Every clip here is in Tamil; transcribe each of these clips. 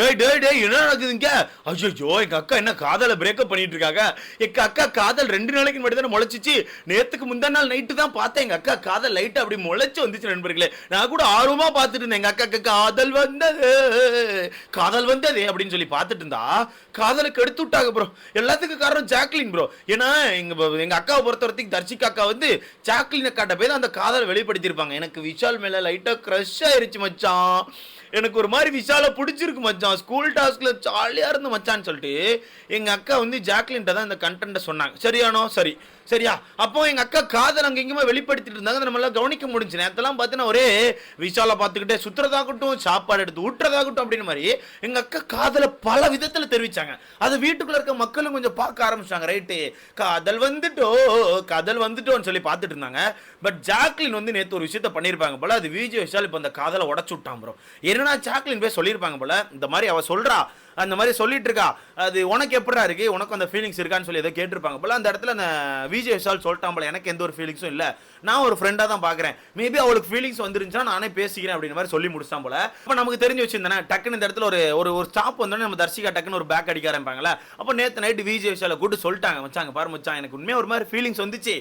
ஏய் டேய் டேய் என்ன நடக்குதுங்க ஐயோ எங்கள் அக்கா என்ன காதலை பிரேக்கப் பண்ணிட்டு இருக்காங்க எங்கள் அக்கா காதல் ரெண்டு நாளைக்கு மட்டும் தானே முளைச்சிச்சு. நேற்றுக்கு முந்தா நாள் நைட்டு தான் பார்த்தேன். எங்கள் அக்கா காதல் லைட் அப்படி முளைச்சு வந்துச்சு நண்பர்களே. நான் கூட ஆர்வமாக பார்த்துட்டு இருந்தேன். எங்கள் அக்கா காதல் வந்தது. காதல் வந்தது அப்படின்னு சொல்லி பார்த்துட்டு இருந்தா காதலுக்கு எடுத்து விட்டாங்க ப்ரோ எல்லாத்துக்கும் காரணம் ஜாக்லின் ப்ரோ ஏன்னா எங்கள் எங்கள் அக்காவை பொறுத்த வரைக்கும் தர்ஷிகா அக்கா வந்து ஜாக்லின் அக்காட்ட போய் தான் அந்த காதலை வெளிப்படுத்தியிருப்பாங்க. எனக்கு விஷால் மேலே லைட்டாக க்ரஷ் ஆயிருச்சு மச்சான். எனக்கு ஒரு மாதிரி விஷால பிடிச்சிருக்கு மச்சான். ஸ்கூல் டாஸ்க்ல ஜாலியாக இருந்து மச்சான்னு சொல்லிட்டு எங்கள் அக்கா வந்து ஜாக்லின்ட்ட தான் இந்த கண்டென்ட்டை சொன்னாங்க. சரியானோ? சரி. சரியா? அப்போ எங்க அக்கா காதல் அங்க எங்கேயுமே வெளிப்படுத்திட்டு இருந்தாங்க. அதை நம்மளால கவனிக்க முடிஞ்சு நேரத்தெல்லாம் பார்த்தீங்கன்னா ஒரே விஷால பார்த்துக்கிட்டே சுத்துறதாகட்டும் சாப்பாடு எடுத்து ஊட்டுறதாகட்டும் அப்படின்னு மாதிரி எங்க அக்கா காதலை பல விதத்துல தெரிவிச்சாங்க. அது வீட்டுக்குள்ள இருக்க மக்களும் கொஞ்சம் பார்க்க ஆரம்பிச்சாங்க ரைட்டு காதல் வந்துட்டோ காதல் வந்துட்டோன்னு சொல்லி பார்த்துட்டு இருந்தாங்க. பட் ஜாக்லின் வந்து நேற்று ஒரு விஷயத்த பண்ணியிருப்பாங்க போல. அது விஜய் விஷால் இப்போ அந்த காதலை உடச்சு விட்டான் ப்ரோ என்னன்னா ஜாக்லின் போய் சொல்லியிருப்பாங்க போல? இந்த மாதிரி அவ சொல்றா. அந்த மாதிரி சொல்லிட்டு இருக்கா. அது உனக்கு எப்படா இருக்கு? உனக்கு அந்த ஃபீலிங்ஸ் இருக்கான்னு சொல்லி ஏதோ கேட்டிருப்பாங்க. போல அந்த இடத்துல அந்த விஜய் விஷால் சொல்லிட்டான் போல எனக்கு எந்த ஒரு ஃபீலிங்ஸும் இல்லை. நான் ஒரு ஃப்ரெண்டாக தான் பார்க்குறேன் மேபி அவளுக்கு ஃபீலிங்ஸ் வந்துருந்துச்சுன்னா நானே பேசிக்கிறேன் அப்படின்ற மாதிரி சொல்லி முடிச்சான் போல. அப்போ நமக்கு தெரிஞ்சு வச்சிருந்தேன் டக்குன்னு இந்த இடத்துல ஒரு ஒரு ஒரு ஸ்டாப் வந்தோடனே நம்ம தர்ஷிகா டக்குன்னு ஒரு பேக் அடிக்க ஆரம்பிப்பாங்களே அப்போ நேற்று நைட்டு விஜய் விஷாலை கூட்டு சொல்லிட்டாங்க மச்சாங்க பாரு மச்சான் எனக்கு உண்மையாக ஒரு மாதிரி ஃபீலிங்ஸ் வந்துச்சு.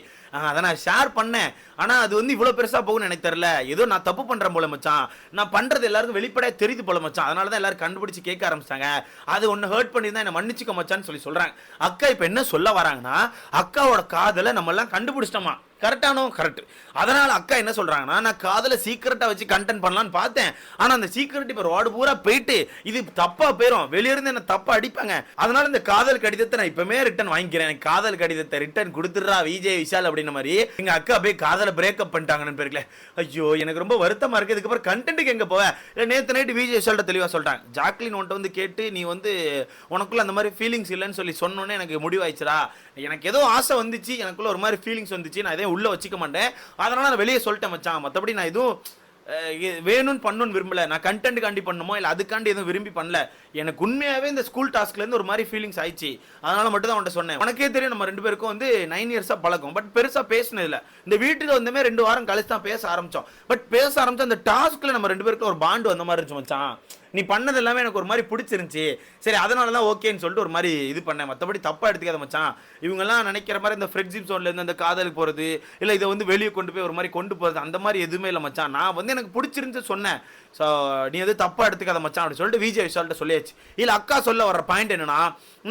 அதை நான் ஷேர் பண்ணேன். ஆனால் அது வந்து இவ்வளோ பெருசாக போகும்னு எனக்கு தெரில ஏதோ நான் தப்பு பண்ணுறேன் போல மச்சான். நான் பண்ணுறது எல்லாருக்கும் வெளிப்படையாக தெரியுது போல மச்சான். அதனால தான் எல்லாரும் கண்டுபிடிச்சு கேட்க ஆரம்பிச்சாங்க அது ஒன்று ஹர்ட் பண்ணியிருந்தா என்னை மன்னிச்சுக்க மச்சான்னு சொல்லி சொல்கிறாங்க அக்கா இப்போ என்ன சொல்ல வராங்கன்னா அக்காவோட காதலை நம்ம எல்லாம் கண்டுபிடிச்சிட்டோமா? கரெக்டானோ கரெக்ட். அதனால் அக்கா என்ன சொல்கிறாங்கன்னா நான் காதில் சீக்கிரட்டாக வச்சு கண்டென்ட் பண்ணலான்னு பார்த்தேன். ஆனால் அந்த சீக்கிரட் இப்போ ரோடு பூரா போயிட்டு இது தப்பாக போயிரும். வெளியிருந்து என்ன தப்பாக அடிப்பாங்க. அதனால் இந்த காதல் கடிதத்தை நான் இப்போமே ரிட்டன் வாங்கிக்கிறேன். எனக்கு காதல் கடிதத்தை ரிட்டன் கொடுத்துட்றா விஜய் விஷால் அப்படின்ன மாதிரி. எங்கள் அக்கா போய் காதலை பிரேக்கப் பண்ணிட்டாங்கன்னு பேருக்கல. ஐயோ எனக்கு ரொம்ப வருத்தமாக இருக்குது இதுக்கப்புறம் கண்டென்ட்டுக்கு எங்கே போவேன் இல்லை நேற்று நைட்டு விஜய் விஷால்கிட்ட தெளிவாக சொல்லிட்டாங்க. ஜாக்லின் உன்ட்ட வந்து கேட்டு நீ வந்து உனக்குள்ள அந்த மாதிரி ஃபீலிங்ஸ் இல்லைன்னு சொல்லி சொன்னோன்னே எனக்கு முடிவாயிடுச்சுடா. எனக்கு ஏதோ ஆசை வந்துச்சு. எனக்குள்ள ஒரு மாதிரி ஃபீலிங்ஸ் வந்துச்சு. நான் எதையும் உள்ள வச்சுக்க மாட்டேன்? அதனால் நான் வெளியே சொல்லிட்டேன் மச்சான். மற்றபடி நான் எதுவும் வேணும்னு பண்ணணும்னு விரும்பல. நான் கண்டென்ட் காண்டி பண்ணுமோ இல்லை அதுக்காண்டி எதுவும் விரும்பி பண்ணல. எனக்கு உண்மையாகவே இந்த ஸ்கூல் டாஸ்க்லேருந்து ஒரு மாதிரி ஃபீலிங்ஸ் ஆயிடுச்சு. அதனால மட்டும் தான் அவன்கிட்ட சொன்னேன். உனக்கே தெரியும் நம்ம ரெண்டு பேருக்கும் வந்து நைன் இயர்ஸாக பழக்கம். பட் பெருசாக பேசினதில்ல இந்த வீட்டுக்கு வந்தமே ரெண்டு வாரம் கழிச்சு தான் பேச ஆரம்பித்தோம் பட் பேச ஆரம்பித்தோம் அந்த டாஸ்க்கில் நம்ம ரெண்டு பேருக்கும் ஒரு பாண்டு வந்த மாதிரி இருந்துச்சு மச்சான். நீ பண்ணது எல்லாமே எனக்கு ஒரு மாதிரி பிடிச்சிருந்துச்சி. சரி அதனால தான் ஓகேன்னு சொல்லிட்டு ஒரு மாதிரி இது பண்ணேன். மற்றபடி தப்பாக எடுத்துக்காத மச்சான். இவங்கெல்லாம் நினைக்கிற மாதிரி இந்த ஃப்ரெண்ட்ஷிப் சோன்லேருந்து அந்த காதலுக்கு போகிறது இல்லை இதை வந்து வெளியே கொண்டு போய் ஒரு மாதிரி கொண்டு போகிறது அந்த மாதிரி எதுவுமே இல்லை மச்சான். நான் வந்து எனக்கு பிடிச்சிருந்து சொன்னேன். ஸோ நீ எதுவும் தப்பாக எடுத்துக்காத மச்சான் அப்படின்னு சொல்லிட்டு விஜய் விஷால்கிட்ட சொல்லியாச்சு. இல்லை அக்கா சொல்ல வர பாயிண்ட் என்னன்னா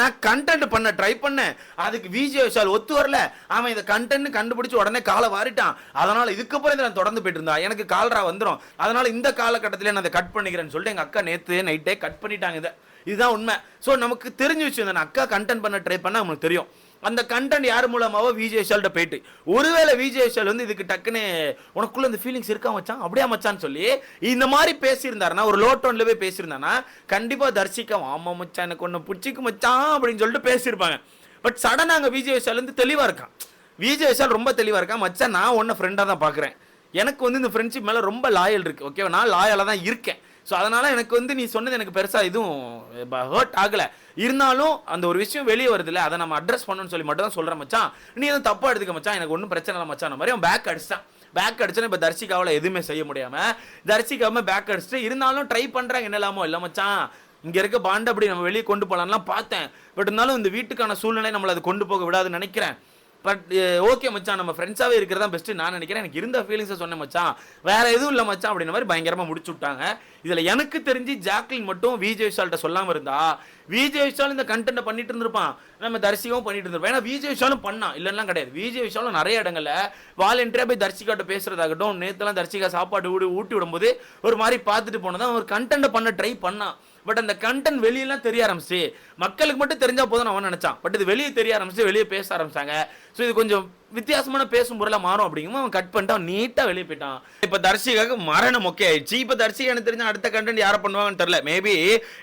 நான் கண்டென்ட் பண்ண ட்ரை பண்ணேன். அதுக்கு விஜய் விஷால் ஒத்து வரல. அவன் இந்த கண்டென்ட் கண்டுபிடிச்சி உடனே காலை வாரிட்டான். அதனால் இதுக்கப்புறம் இதை நான் தொடர்ந்து போயிட்டு இருந்தா எனக்கு கால்ரா வந்துடும் அதனால் இந்த காலகட்டத்தில் நான் அதை கட் பண்ணிக்கிறேன்னு சொல்லிட்டு எங்கள் அக்கா நேற்று நைட்டே கட் பண்ணிட்டாங்க இதை. இதுதான் உண்மை. ஸோ நமக்கு தெரிஞ்ச விஷயம் தானே. அக்கா கண்டென்ட் பண்ண ட்ரை பண்ணா நமக்கு தெரியும். அந்த கண்டென்ட் யார் மூலமாவோ விஜய் போயிட்டு ஒருவேளை விஜய் வந்து இதுக்கு டக்குன்னு உனக்குள்ள இந்த ஃபீலிங்ஸ் இருக்கா மச்சான்? அப்படியே மச்சான்னு சொல்லி இந்த மாதிரி பேசியிருந்தாருன்னா ஒரு லோ டோன்ல போய் பேசியிருந்தானா கண்டிப்பாக தர்ஷிக்கா ஆமாம் மச்சான் எனக்கு ஒன்று பிடிச்சிக்கு மச்சான் அப்படின்னு சொல்லிட்டு பேசியிருப்பாங்க. பட் சடனாக அங்கே விஜய் வந்து தெளிவாக இருக்கான். விஜய் ரொம்ப தெளிவாக இருக்கான். மச்சான் நான் ஒன்றை ஃப்ரெண்டாக தான் பார்க்குறேன் எனக்கு வந்து இந்த ஃப்ரெண்ட்ஷிப் மேலே ரொம்ப லாயல் இருக்குது ஓகேவா நான் லாயலாக தான் இருக்கேன். ஸோ அதனால் எனக்கு வந்து நீ சொன்னது எனக்கு பெருசாக எதுவும் eh, ஹர்ட் ஆகலை. இருந்தாலும் அந்த ஒரு விஷயம் வெளியே வருதுல்ல அதை நம்ம அட்ரஸ் பண்ணணும்னு சொல்லி மட்டும் தான் சொல்கிறேன் மச்சான். நீ எதுவும் தப்பாக எடுத்துக்க மச்சான். எனக்கு ஒன்றும் பிரச்சனை இல்லை மச்சான். மாதிரி அவன் பேக் அடிச்சிட்டான். பேக் அடிச்சா இப்போ தர்ஷிகாவில் எதுவுமே செய்ய முடியாமல் தர்ஷிகாம பேக் அடிச்சுட்டு இருந்தாலும் ட்ரை பண்ணுறாங்க என்னலாமோ இல்லை மச்சான். இங்கே இருக்க பாண்டை அப்படி நம்ம வெளியே கொண்டு போகலான்லாம் பார்த்தேன். பட் இருந்தாலும் இந்த வீட்டுக்கான சூழ்நிலை நம்மளை அது கொண்டு போக விடாதுன்னு நினைக்கிறேன். பட் ஓகே uh, மச்சான் நம்ம ஃப்ரெண்ட்ஸாகவே இருக்கிறதா பெஸ்ட்டு நான் நினைக்கிறேன். எனக்கு இருந்த ஃபீலிங்ஸை சொன்னேன் மச்சான். வேறு எதுவும் இல்லை மச்சான் அப்படின்ற மாதிரி பயங்கரமாக முடிச்சு விட்டாங்க. இதில் எனக்கு தெரிஞ்சு ஜாக்லின் மட்டும் விஜய் விஷால்கிட்ட சொல்லாமல் இருந்தா விஜய் விஷால் இந்த கண்டென்ட்டை பண்ணிட்டு இருந்திருப்பான். நம்ம தர்சிகாவும் பண்ணிட்டு இருந்திருப்போம் ஏன்னா விஜய் விஷாலும் பண்ணான் இல்லைன்னா கிடையாது. விஜய் விஷாலும் நிறைய இடங்களில் வாலண்டியரா போய் தர்சிகாட்ட பேசுகிறதாகட்டும் நேற்றுலாம் தர்ஷிகா சாப்பாடு ஊடி ஊட்டி விடும்போது ஒரு மாதிரி பார்த்துட்டு போனதான் ஒரு கண்டென்ட்டை பண்ண ட்ரை பண்ணான். பட் அந்த கண்டென்ட் வெளியெல்லாம் தெரிய ஆரம்பிச்சு மக்களுக்கு மட்டும் தெரிஞ்சால் போதும் அவன் நினச்சான். பட் இது வெளியே தெரிய ஆரம்பிச்சு வெளியே பேச ஆரம்பிச்சாங்க. ஸோ இது கொஞ்சம் வித்தியாசமான பேசும் பொருளாக மாறும் அப்படிங்கும் அவன் கட் பண்ணிட்டு அவன் நீட்டாக வெளியே போயிட்டான். இப்போ தர்ஷிகாக்கு மரண மொக்கை ஆயிடுச்சு. இப்போ தர்ஷிகா எனக்கு தெரிஞ்ச அடுத்த கண்டென்ட் யாரை பண்ணுவாங்கன்னு தெரில மேபி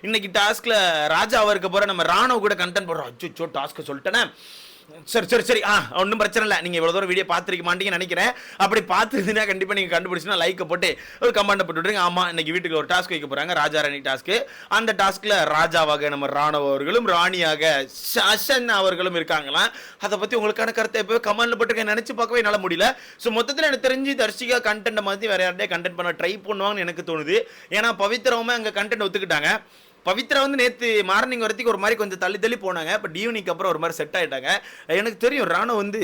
இன்னைக்கு டாஸ்கில் ராஜா இருக்க போகிற நம்ம ராணுவ கூட கண்டென்ட் போடுறோம். அச்சோ டாஸ்க்கு சொல்லிட்டேனே. சரி சரி சரி. ஆ ஒன்றும் பிரச்சனை இல்லை. நீங்கள் இவ்வளோ தூரம் வீடியோ பார்த்துருக்க மாட்டீங்கன்னு நினைக்கிறேன். அப்படி பார்த்துருந்தீங்கன்னா கண்டிப்பாக நீங்கள் கண்டுபிடிச்சுன்னா லைக்கை போட்டு ஒரு கமெண்ட் போட்டு விட்ருங்க ஆமாம் இன்னைக்கு வீட்டுக்கு ஒரு டாஸ்க் வைக்க போகிறாங்க ராஜா ராணி டாஸ்க்கு அந்த டாஸ்க்கில் ராஜாவாக நம்ம ராணுவ அவர்களும் ராணியாக சசன் அவர்களும் இருக்காங்களாம். அதை பற்றி உங்களுக்கான கருத்தை எப்போ கமெண்ட்ல போட்டுருக்கேன். நினச்சி பார்க்கவே என்னால் முடியல. ஸோ மொத்தத்தில் எனக்கு தெரிஞ்சு தர்ஷிகா கண்டென்ட் மாதிரி வேறு யார்டே கண்டென்ட் பண்ண ட்ரை பண்ணுவாங்கன்னு எனக்கு தோணுது. ஏன்னா பவித்ரவுமே அங்கே கண்டென்ட் ஒத்துக்கிட்டாங்க. பவித்ரா வந்து நேற்று மார்னிங் வரைக்கும் ஒரு மாதிரி கொஞ்சம் தள்ளி தள்ளி போனாங்க. பட் ஈவினிங் அப்புறம் ஒரு மாதிரி செட் ஆயிட்டாங்க. எனக்கு தெரியும் ராணு வந்து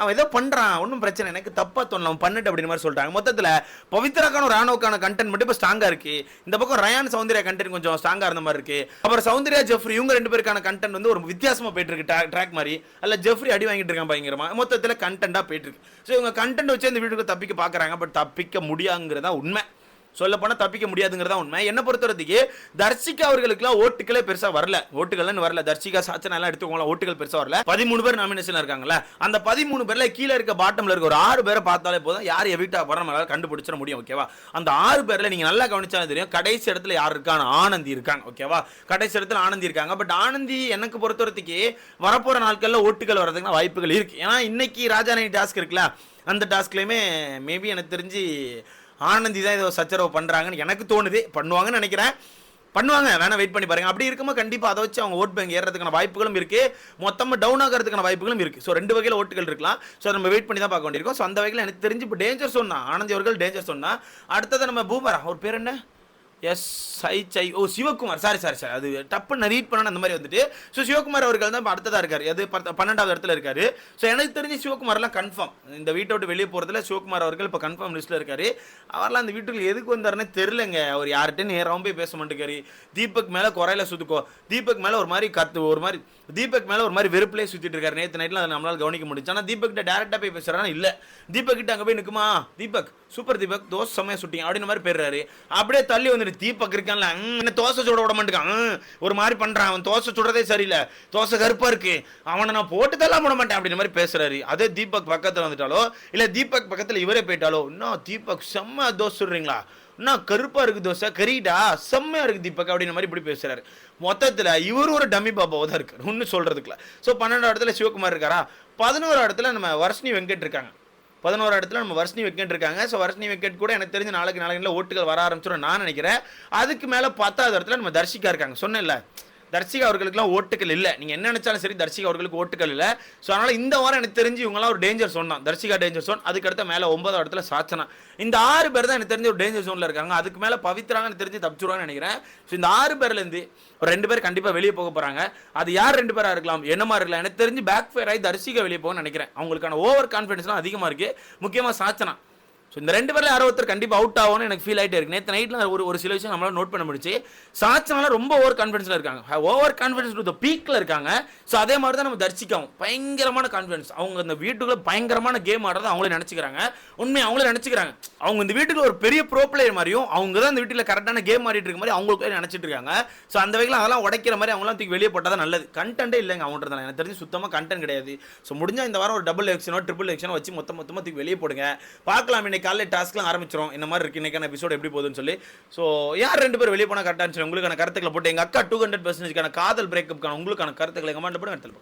அவன் ஏதோ பண்ணுறான் ஒன்றும் பிரச்சனை எனக்கு தப்பாக தோணல அவன் பண்ணிட்டு அப்படின்னு மாதிரி சொல்கிறாங்க மொத்தத்தில் பவித்ராக்கான ராணுவக்கான கண்டென்ட் மட்டும் இப்போ ஸ்ட்ராங்காக இருக்குது இந்த பக்கம் ரயான் சௌந்தர்யா கண்டென்ட் கொஞ்சம் ஸ்ட்ராங்காக இருந்த மாதிரி இருக்குது அப்புறம் சௌந்தர்யா ஜெஃப்ரி இவங்க ரெண்டு பேருக்கான கண்டென்ட் வந்து ஒரு வித்தியாசமாக போயிட்டு இருக்கு ட்ராக் மாதிரி. அல்ல ஜெஃப்ரி அடி வாங்கிட்டு இருக்கான் பயங்கரமா. மொத்தத்தில் கண்டென்ட்டாக போயிட்டு இருக்கு. ஸோ இவங்க கண்டென்ட் வச்சு இந்த வீட்டுக்கு தப்பிக்க பார்க்குறாங்க பட் தப்பிக்க முடியாங்கிறதா உண்மை. சொல்லப்போனால் தப்பிக்க முடியாதுங்கிறதா உண்மை. என்ன பொறுத்தவரத்துக்கு தர்ஷிகா அவர்களுக்குலாம் ஓட்டுகளே பெருசாக வரல. ஓட்டுகள்னு வரல. தர்ஷிகா சாச்சனா எல்லாம் எடுத்துக்கோங்களா ஓட்டுகள் பெருசாக வரல. பதிமூணு பேர் நாமினேஷன் இருக்காங்கல்ல. அந்த பதிமூணு பேர்ல கீழே இருக்க பாட்டம்ல இருக்க ஒரு ஆறு பேரை பார்த்தாலே போதும். யார் எவிட்டா போற நம்மளால கண்டுபிடிச்சிட முடியும் ஓகேவா அந்த ஆறு பேர்ல நீங்க நல்லா கவனிச்சாலும் தெரியும். கடைசி இடத்துல யார் இருக்கான ஆனந்தி இருக்காங்க ஓகேவா கடைசி இடத்துல ஆனந்தி இருக்காங்க. பட் ஆனந்தி எனக்கு பொறுத்தவரத்துக்கு வரப்போற நாட்கள்ல ஓட்டுகள் வர்றதுக்கு வாய்ப்புகள் இருக்கு. ஏன்னா இன்னைக்கு ராஜாணி டாஸ்க் இருக்குல்ல. அந்த டாஸ்க்லயுமே மேபி எனக்கு தெரிஞ்சு ஆனந்தி தான் ஏதோ சச்சரவு பண்ணுறாங்கன்னு எனக்கு தோணுது. பண்ணுவாங்கன்னு நினைக்கிறேன். பண்ணுவாங்க. வேணா வெயிட் பண்ணி பாருங்க. அப்படி இருக்கும்போது கண்டிப்பாக அதை வச்சு அவங்க ஓட் பேங்க் ஏறதுக்கான வாய்ப்புகளும் இருக்குது மொத்தமாக டவுன் ஆகிறதுக்கான வாய்ப்புகளும் இருக்குது ஸோ ரெண்டு வகையில் ஓட்டுகள் இருக்கலாம். ஸோ நம்ம வெயிட் பண்ணி தான் பார்க்க வேண்டியிருக்கோம். ஸோ அந்த வகையில் எனக்கு தெரிஞ்சு இப்போ டேஞ்சர் சொன்னால் ஆனந்தி அவர்கள் டேஞ்சர் சொன்னால் அடுத்தது நம்ம பூமரா அவர் பேர் என்ன? எஸ் ஐ சை ஓ சிவகுமார். சாரி சாரி சார் அது டப்புன்னு ரீட் பண்ணணும் அந்த மாதிரி வந்துட்டு. ஸோ சிவகுமார் அவர்கள் தான் இப்போ அடுத்ததாக இருக்கார். அது பத்த- பன்னெண்டாவது இடத்துல இருக்கார். ஸோ எனக்கு தெரிஞ்சு சிவகுமார்லாம் கன்ஃபார்ம் இந்த வீட்டை விட்டு வெளியே போகிறதுல சிவகுமார் அவர்கள் இப்போ கன்ஃபார்ம் லிஸ்ட்டில் இருக்கார். அவர்லாம் அந்த வீட்டுக்கு எதுக்கு வந்தாருன்னு தெரிலங்க அவர் யார்கிட்ட நேராகவும் போய் பேச மாட்டேங்காரு தீபக் மேலே குறையில சுத்துக்கோ. தீபக் மேலே ஒரு மாதிரி கத்து ஒரு மாதிரி தீபக் மேலே ஒரு மாதிரி வெறுப்புலேயே சுற்றிட்டு இருக்காரு. நேற்று நைட்டில் அதை நம்மளால் கவனிக்க முடிஞ்சு ஆனால் தீபக் கிட்ட டேரெக்டாக போய் பேசுகிறானா இல்லை. தீபக் கிட்ட அங்கே போய் நிற்குமா தீபக் சூப்பர் தீபக் தோசை செம்மையாக சுட்டிங்க. அப்படின்னு மாதிரி போயிடுறாரு. அப்படியே தள்ளி வந்துட்டு தீபக் இருக்கான்ல என்ன தோசை சுட விட மாட்டேங்கான். ஒரு மாதிரி பண்ணுறான் அவன் தோசை சுடுறதே சரியில்லை. தோசை கருப்பாக இருக்கு. அவனை நான் போட்டு தள்ளாம விட மாட்டேன் அப்படின்ற மாதிரி பேசுறாரு. அதே தீபக் பக்கத்தில் வந்துட்டாலோ இல்லை தீபக் பக்கத்தில் இவரே போயிட்டாலோ இன்னும் தீபக் செம்ம தோசை சுடுறீங்களா? இன்னும் கருப்பாக இருக்கு தோசை. கரீடா செம்மையாக இருக்கு தீபக் அப்படின்ற மாதிரி இப்படி பேசுறாரு. மொத்தத்தில் இவர் ஒரு டம்மி பாபாவா தான் இருக்கார். ஒன்றும் சொல்றதுக்குல ஸோ பன்னெண்டாவது இடத்துல சிவகுமார் இருக்காரா? பதினோரு இடத்துல நம்ம வர்ஷினி வெங்கட் இருக்காங்க. பதினோரு இடத்துல நம்ம வர்ஷினி வெக்கெட் இருக்காங்க. ஸோ வர்ஷினி வெக்கெட் கூட எனக்கு தெரிஞ்ச நாளைக்கு நாளைக்கு ஓட்டுகள் வர ஆரம்பிச்சிடும் நான் நினைக்கிறேன். அதுக்கு மேலே பத்தாவது இடத்துல நம்ம தர்ஷிக்கா இருக்காங்க. சொன்னேன்ல தர்ஷிகா அவர்களுக்குலாம் ஓட்டுகள் இல்லை. நீங்கள் என்ன நினச்சாலும் சரி தர்ஷிகா அவர்களுக்கு ஓட்டுகள் இல்லை. ஸோ அதனால் இந்த வாரம் எனக்கு தெரிஞ்சு இவங்களாம் ஒரு டேஞ்சர் சொன்னான் தர்ஷிகா டேஞ்சர் சோன் அதுக்கடுத்த மேலே ஒன்பதாவது இடத்துல சாச்சனா இந்த ஆறு பேர் தான் எனக்கு தெரிஞ்ச ஒரு டேஞ்சர் சோனில் இருக்காங்க. அதுக்கு மேலே பவித்ராங்கன்னு தெரிஞ்சு தப்பிச்சுருவான்னு நினைக்கிறேன். ஸோ இந்த ஆறு பேர்லேருந்து ஒரு ரெண்டு பேர் கண்டிப்பாக வெளியே போக போகிறாங்க அது யார் ரெண்டு பேராக இருக்கலாம்? என்ன மாதிரி இருக்கலாம்? எனக்கு தெரிஞ்சு பேக் ஃபயர் ஆகி தர்ஷிகா வெளியே போகணும்னு நினைக்கிறேன். அவங்களுக்கான ஓவர் கான்ஃபிடன்ஸ்லாம் அதிகமாக இருக்குது முக்கியமாக சாச்சனா ஸோ இந்த ரெண்டு பேரில் யாரோ ஒருத்தர் கண்டிப்பாக அவுட் ஆகும்னு எனக்கு ஃபீல் ஆகிட்டே இருக்கு. நேற்று நைட்டில் ஒரு ஒரு சில விஷயம் நம்மளால் நோட் பண்ண முடிச்சு சாச்சனால ரொம்ப ஓவர் கான்ஃபிடன்ஸில் இருக்காங்க. ஓவர் கான்ஃபிடன்ஸ் டு பீக்கில் இருக்காங்க. ஸோ அதே மாதிரி தான் நம்ம தரிசிக்கவும். பயங்கரமான கான்ஃபிடன்ஸ் அவங்க இந்த வீட்டுக்குள்ள பயங்கரமான கேம் ஆடுறத அவங்களே நினச்சிக்கிறாங்க. உண்மையை அவங்களே நினச்சிக்கிறாங்க. அவங்க இந்த வீட்டுக்கு ஒரு பெரிய ப்ரோ பிளேயர் மாதிரியும் அவங்க தான் இந்த வீட்டில் கரெக்டான கேம் ஆடிட்டு இருக்க மாதிரி அவங்களுக்கு நினச்சிட்டு இருக்காங்க. ஸோ அந்த வகையில் அதெல்லாம் உடைக்கிற மாதிரி அவங்களாம் தூக்கி வெளியே போட்டால் தான் நல்லது. கண்டென்ட்டே இல்லைங்க அவங்கள்ட்ட எனக்கு தெரிஞ்சு சுத்தமாக கண்டென்ட் கிடையாது. ஸோ முடிஞ்சால் இந்த வாரம் ஒரு டபுள் எக்ஷனோ ட்ரிபிள் எக்ஷனோ வச்சு மொத்த மொத்தமாக தூக்கி வெளியே போடுங்க. பார்க்கலாம் இன்னைக்கு காலையில் டாஸ்க்லாம் ஆரம்பிச்சிரும். இந்த மாதிரி இருக்கு. இன்னைக்கான எபிசோட் எப்படி போகுதுன்னு சொல்லி. ஸோ யார் ரெண்டு பேர் வெளியே போனால் கரெக்டாக இருந்துச்சு? உங்களுக்கான கருத்துக்களை போட்டு எங்கள் அக்கா டூ ஹண்ட்ரட் பர்சன்டேஜ்க்கான காதல் பிரேக்கப்கான உங்களுக்கான கருத்துக்களை கமெண்ட் போட்டு எடுத்துகிட்டு